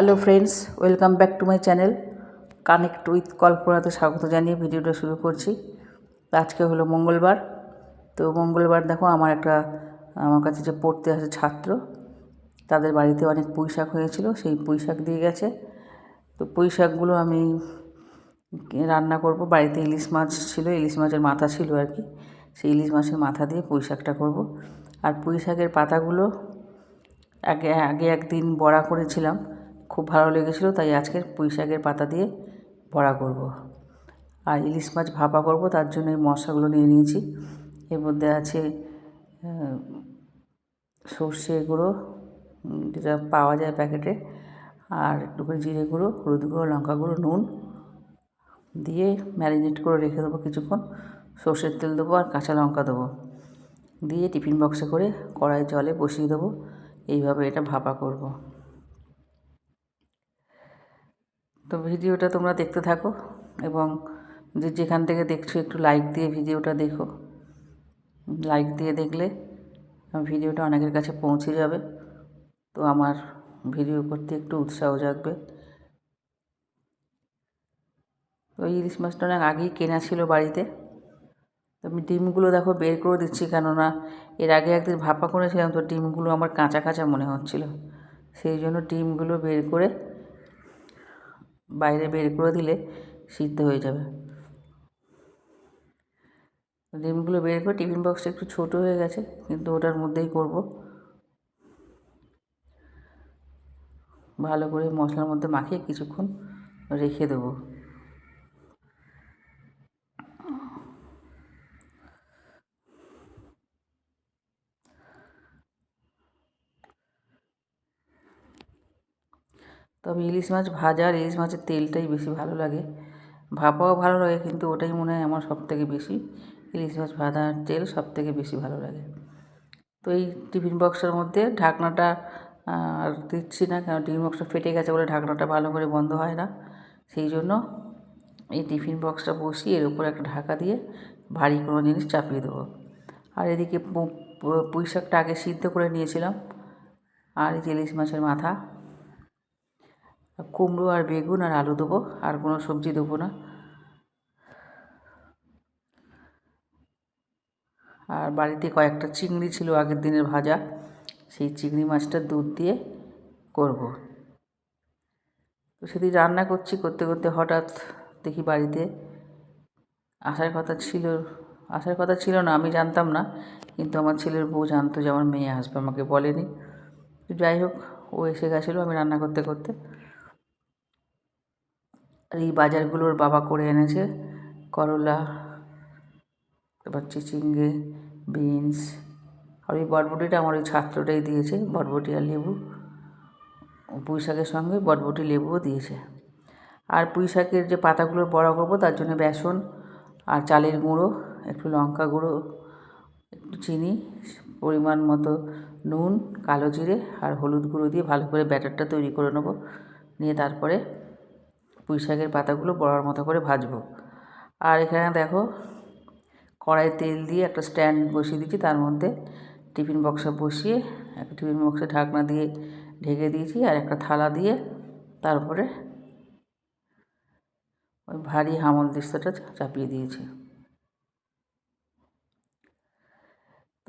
Hello friends, welcome back to my channel. Connect with কল্পনাতে স্বাগত জানিয়ে ভিডিওটা শুরু করছি। আজকে হলো মঙ্গলবার। তো মঙ্গলবার দেখো, আমার একটা, আমার কাছে যে পড়তে আসে ছাত্র, তাদের বাড়িতে অনেক পুঁইশাক হয়েছিল, সেই পুঁইশাক দিয়ে গেছে। তো পুঁইশাকগুলো আমি রান্না করব। বাড়িতে ইলিশ মাছ ছিল, ইলিশ মাছের মাথা ছিল আর কি। সেই ইলিশ মাছের মাথা দিয়ে পুঁইশাকটা করব। আর পুঁইশাকের পাতাগুলো আগে আগে একদিন বড়া করেছিলাম। খুব ভালো লেগেছিলো, তাই আজকের পুঁই শাকের পাতা দিয়ে বড়া করব। আর ইলিশ মাছ ভাপা করব, তার জন্য এই মশলাগুলো নিয়ে নিয়েছি। এর মধ্যে আছে সর্ষে গুঁড়ো যেটা পাওয়া যায় প্যাকেটে, আর একটু জিরে গুঁড়ো, হলুদ গুঁড়ো, লঙ্কা গুঁড়ো, নুন দিয়ে ম্যারিনেট করে রেখে দেবো কিছুক্ষণ। সর্ষের তেল দেবো আর কাঁচা লঙ্কা দেবো। দিয়ে টিফিন বক্সে করে কড়াই জলে বসিয়ে দেবো। এইভাবে এটা ভাপা করব। তো ভিডিওটা তোমরা দেখতে থাকো এবং যে যেখান থেকে দেখছ একটু লাইক দিয়ে ভিডিওটা দেখো। লাইক দিয়ে দেখলে ভিডিওটা অনেকের কাছে পৌঁছে যাবে। তো আমার ভিডিও করতে একটু উৎসাহ জাগবে। তো ইলিশ মাছটা অনেক আগেই কেনা ছিল বাড়িতে। তো আমি ডিমগুলো দেখো বের করে দিচ্ছি কেননা এর আগে একদিন ভাপা করেছিলাম তো ডিমগুলো আমার কাঁচা কাঁচা মনে হচ্ছিল। সেই জন্য ডিমগুলো বের করে বাইরে বের করে দিলে সিদ্ধ হয়ে যাবে। ডিমগুলো বের করে টিফিন বক্সটা একটু ছোট হয়ে গেছে, কিন্তু ওটার মধ্যেই করব। ভালো করে মশলার মধ্যে মাখিয়ে কিছুক্ষণ রেখে দেবো। তবে ইলিশ মাছ ভাজা আর ইলিশ মাছের তেলটাই বেশি ভালো লাগে। ভাপাও ভালো লাগে কিন্তু ওটাই মনে হয় আমার সব থেকে বেশি। ইলিশ মাছ ভাজার তেল সব থেকে বেশি ভালো লাগে। তো এই টিফিন বক্সের মধ্যে ঢাকনাটা আর দিচ্ছি না কারণ টিফিন বক্সটা ফেটে গেছে বলে ঢাকনাটা ভালো করে বন্ধ হয় না। সেই জন্য এই টিফিন বক্সটা বসিয়ে এর উপর একটা ঢাকা দিয়ে ভারী কোনো জিনিস চাপিয়ে দেবো। আর এদিকে পুঁই শাকটা আগে সিদ্ধ করে নিয়েছিলাম। আর এই ইলিশ মাছের মাথা কুমড়ো আর বেগুন আর আলু দেবো, আর কোনো সবজি দেবো না। আর বাড়িতে কয়েকটা চিংড়ি ছিল আগের দিনের ভাজা, সেই চিংড়ি মাছটা দুধ দিয়ে করব। তো সেদিন রান্না করছি করতে করতে হঠাৎ দেখি বাড়িতে আসার কথা ছিল, আসার কথা ছিল না, আমি জানতাম না, কিন্তু আমার ছেলের বউ জানতো যে আমার মেয়ে আসবে, আমাকে বলেনি। যাই হোক, ও এসে গেছিল আমি রান্না করতে করতে। আর এই বাজারগুলোর বাবা করে এনেছে। করলা, তারপর চিচিঙ্গে, বিনস, আর ওই বটবটিটা আমার ওই ছাত্রটাই দিয়েছে, বটবটি আর লেবু। পুঁই শাকের সঙ্গে বটবটি, লেবুও দিয়েছে। আর পুঁই শাকের যে পাতাগুলো বড়া করব, তার জন্য বেসন আর চালের গুঁড়ো, একটু লঙ্কা গুঁড়ো, একটু চিনি, পরিমাণ মতো নুন, কালো জিরে আর হলুদ গুঁড়ো দিয়ে ভালো করে ব্যাটারটা তৈরি করে নেব। নিয়ে তারপরে পুঁই শাকের পাতাগুলো বড়ার মতো করে ভাজবো। আর এখানে দেখো, কড়াই তেল দিয়ে একটা স্ট্যান্ড বসিয়ে দিচ্ছি তার মধ্যে টিফিন বক্সে বসিয়ে একটা টিফিন বক্সে ঢাকনা দিয়ে ঢেকে দিয়েছি আর একটা থালা দিয়ে তারপরে ওই ভারী হামল দৃশ্যটা চাপিয়ে দিয়েছি।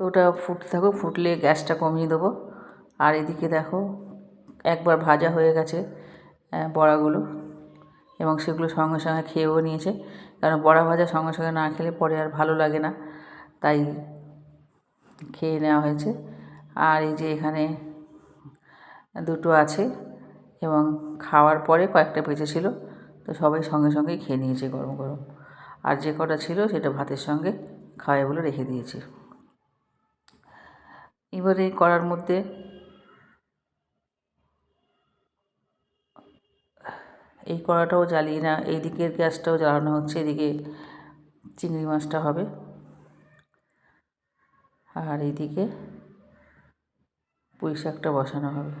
তো ওটা ফুটতে থাকো ফুটলে গ্যাসটা কমিয়ে দেবো। আর এদিকে দেখো, একবার ভাজা হয়ে গেছে বড়াগুলো। এবং সেগুলো সঙ্গে সঙ্গে খেয়েও নিয়েছে। কারণ বড়া ভাজা সঙ্গে সঙ্গে না খেলে পরে আর ভালো লাগে না। তাই খেয়ে নেওয়া হয়েছে। আর এই যে এখানে দুটো আছে এবং খাওয়ার পরে কয়েকটা বেঁচে ছিল। তো সবাই সঙ্গে সঙ্গেই খেয়ে নিয়েছে গরম গরম। আর যে কটা ছিল সেটা ভাতের সঙ্গে খাওয়াই বলে রেখে দিয়েছি। এবারে করার মধ্যে এই কড়াটাও জ্বালিয়ে না এই দিকের গ্যাসটাও জ্বালানো হচ্ছে, এদিকে চিংড়ি মাছটা হবে। আর এইদিকে পুঁই শাকটা বসানো হবে।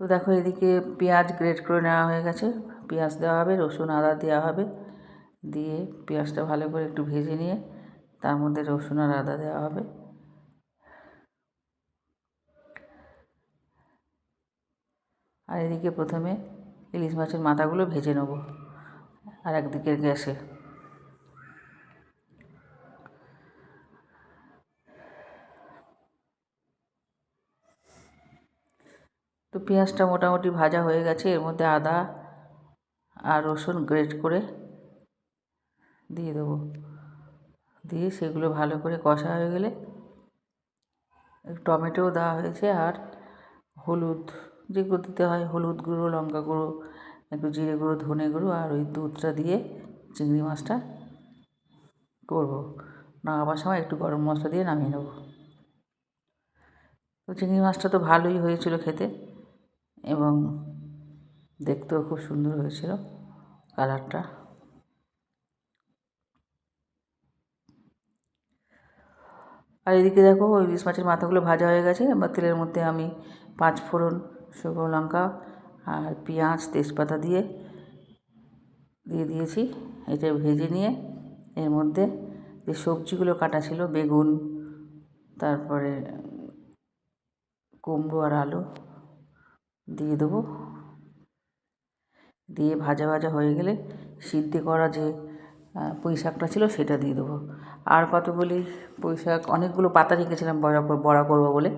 তো দেখো এদিকে পেঁয়াজ গ্রেট করে নেওয়া হয়ে গেছে। পেঁয়াজ দেওয়া হবে, রসুন, আদা দেওয়া হবে। দিয়ে পেঁয়াজটা ভালো করে একটু ভেজে নিয়ে তার মধ্যে রসুন আর আদা দেওয়া হবে। আর এদিকে প্রথমে ইলিশ মাছের মাথাগুলো ভেজে নেব আর একদিকের গ্যাসে। তো পেঁয়াজটা মোটামুটি ভাজা হয়ে গেছে, এর মধ্যে আদা আর রসুন গ্রেট করে দিয়ে দেবো। দিয়ে সেগুলো ভালো করে কষা হয়ে গেলে টমেটোও দেওয়া হয়েছে আর হলুদ যেগুলো দিতে হয়, হলুদ গুঁড়ো, লঙ্কা গুঁড়ো, একটু জিরে গুঁড়ো, ধনে গুঁড়ো আর ওই দুধটা দিয়ে চিংড়ি মাছটা করব। নামাবার সময় একটু গরম মশলা দিয়ে নামিয়ে নেব। তো চিংড়ি মাছটা তো ভালোই হয়েছিল খেতে এবং দেখতেও খুব সুন্দর হয়েছিল কালারটা। আর এদিকে দেখো ওই ইলিশ মাছের মাথাগুলো ভাজা হয়ে গেছে, এবার তেলের মধ্যে আমি পাঁচ ফোড়ন শুকনো লঙ্কা আর পেঁয়াজ তেজপাতা দিয়ে দিয়ে দিয়েছি। এটা ভেজে নিয়ে এর মধ্যে যে সবজিগুলো কাটা ছিল, বেগুন, তারপরে কুমড়ো আর আলু দিয়ে দেবো। দিয়ে ভাজা ভাজা হয়ে গেলে সিদ্ধ করা যে পুঁই শাকটা ছিল সেটা দিয়ে দেবো। আর কতগুলি পুঁই শাক, অনেকগুলো পাতা রেখেছিলাম বড়া বড়া করব বলে,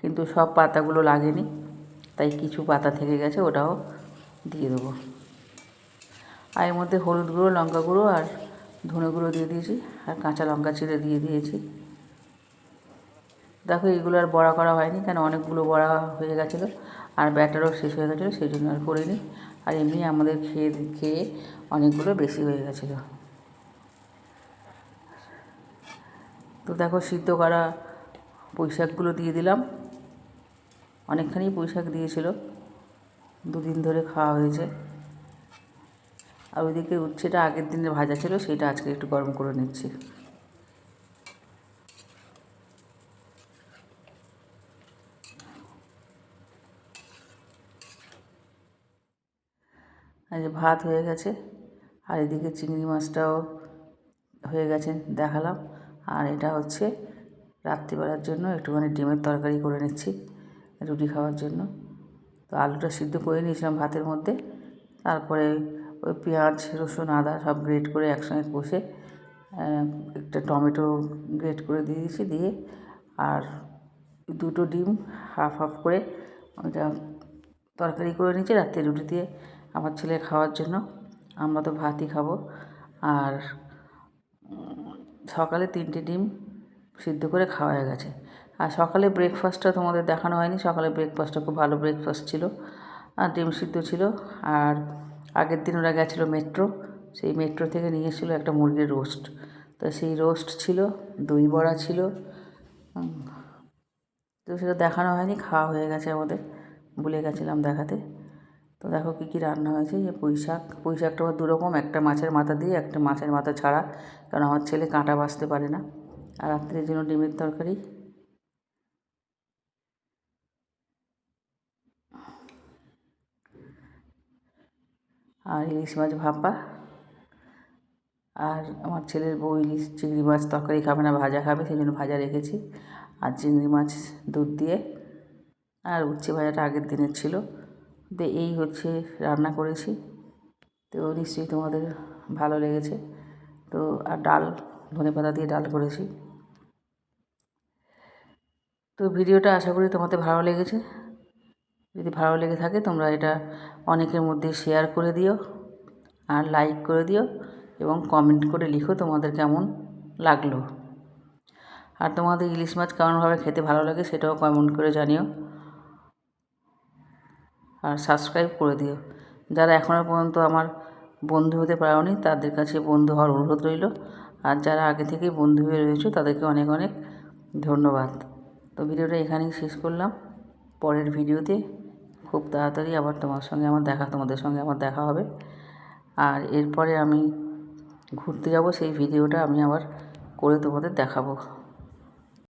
কিন্তু সব পাতাগুলো লাগেনি। তাই কিছু পাতা থেকে গেছে, ওটাও দিয়ে দেবো। আর এর মধ্যে হলুদ গুঁড়ো, লঙ্কা গুঁড়ো আর ধনে গুঁড়ো দিয়ে দিয়েছি, আর কাঁচা লঙ্কা চিড়ে দিয়ে দিয়েছি। দেখো এগুলো আর বড়া করা হয়নি, কেন অনেকগুলো বড়া হয়ে গেছিল, আর ব্যাটারও শেষ হয়ে গেছিল, সেই জন্য আর করিনি। আর এমনি আমাদের খেয়ে খেয়ে অনেকগুলো বেশি হয়ে গেছিল। তো দেখো সিদ্ধ করা পুঁই শাকগুলো দিয়ে দিলাম। অনেকখানি পুঁই শাক দিয়েছিল। দুদিন ধরে খাওয়া হয়েছে। আর ওইদিকে উচ্ছেটা আগের দিনের ভাজা ছিল, সেটা আজকে একটু গরম করে নিচ্ছি। আর যে ভাত হয়ে গেছে, আর এদিকে চিংড়ি মাছটাও হয়ে গেছে, দেখালাম। আর এটা হচ্ছে রাত্রিবেলার জন্য একটুখানি ডিমের তরকারি করে নিচ্ছি। রুটি খাওয়ার জন্য। তো আলুটা সিদ্ধ করে নিয়েছিলাম ভাতের মধ্যে। তারপরে ওই পেঁয়াজ, রসুন, আদা সব গ্রেট করে একসঙ্গে কষে একটা টমেটো গ্রেট করে দিয়ে দিয়েছি দিয়ে আর দুটো ডিম হাফ হাফ করে ওইটা তরকারি করে নিয়েছি রাত্রে রুটি দিয়ে আমার ছেলে খাওয়ার জন্য। আমরা তো ভাতই খাব। আর সকালে তিনটে ডিম সিদ্ধ করে খাওয়া হয়ে গেছে। আর সকালে ব্রেকফাস্টটা তোমাদের দেখানো হয়নি। সকালে ব্রেকফাস্টটা খুব ভালো ব্রেকফাস্ট ছিল। আর ডিম সিদ্ধ ছিল। আর আগের দিন ওরা গেছিল মেট্রো সেই মেট্রো থেকে নিয়ে এসেছিল একটা মুরগির রোস্ট তো সেই রোস্ট ছিল, দই বড়া ছিল। তো সেটা দেখানো হয়নি। খাওয়া হয়ে গেছে আমাদের। ভুলে গেছিলাম দেখাতে। তো দেখো কী কী রান্না হয়েছে। যে পুঁই শাক। পুঁই শাকটা আবার দুরকম। একটা মাছের মাথা দিয়ে, একটা মাছের মাথা ছাড়া। কারণ আমার ছেলে কাঁটা বাছতে পারে না। আর রাত্রের জন্য ডিমের তরকারি। আর ইলিশ মাছ ভাপা। আর আমার ছেলের বউ ইলিশ, চিংড়ি মাছ তরকারি খাবে না, ভাজা খাবে, সেই জন্য ভাজা রেখেছি। আর চিংড়ি মাছ দুধ দিয়ে। আর উচ্ছে ভাজাটা আগের দিনের ছিল। তো এই হচ্ছে রান্না করেছি। তো নিশ্চয়ই তোমাদের ভালো লেগেছে। তো আর ডাল, ধনে পাতা দিয়ে ডাল করেছি। তো ভিডিওটা আশা করি তোমাদের ভালো লেগেছে। যদি ভালো লেগে থাকে তোমরা এটা অনেকের মধ্যে শেয়ার করে দিও আর লাইক করে দিও এবং কমেন্ট করে লিখো তোমাদের কেমন লাগল। আর তোমাদের ইলিশ মাছ কেমনভাবে খেতে ভালো লাগে সেটাও কমেন্ট করে জানিও। আর সাবস্ক্রাইব করে দিও। যারা এখনও পর্যন্ত আমার বন্ধু হতে পারোনি, তাদের কাছে বন্ধু হওয়ার অনুরোধ রইল। আর যারা আগে থেকেই বন্ধু হয়ে রয়েছে, তাদেরকে অনেক অনেক ধন্যবাদ। তো ভিডিওটা এখানেই শেষ করলাম। পরের ভিডিওতে খুব তাড়াতাড়ি আবার তোমার সঙ্গে আমার দেখা, তোমাদের সঙ্গে আমার দেখা হবে। আর এরপরে আমি ঘুরতে যাব, সেই ভিডিওটা আমি আবার করে তোমাদের দেখাবো।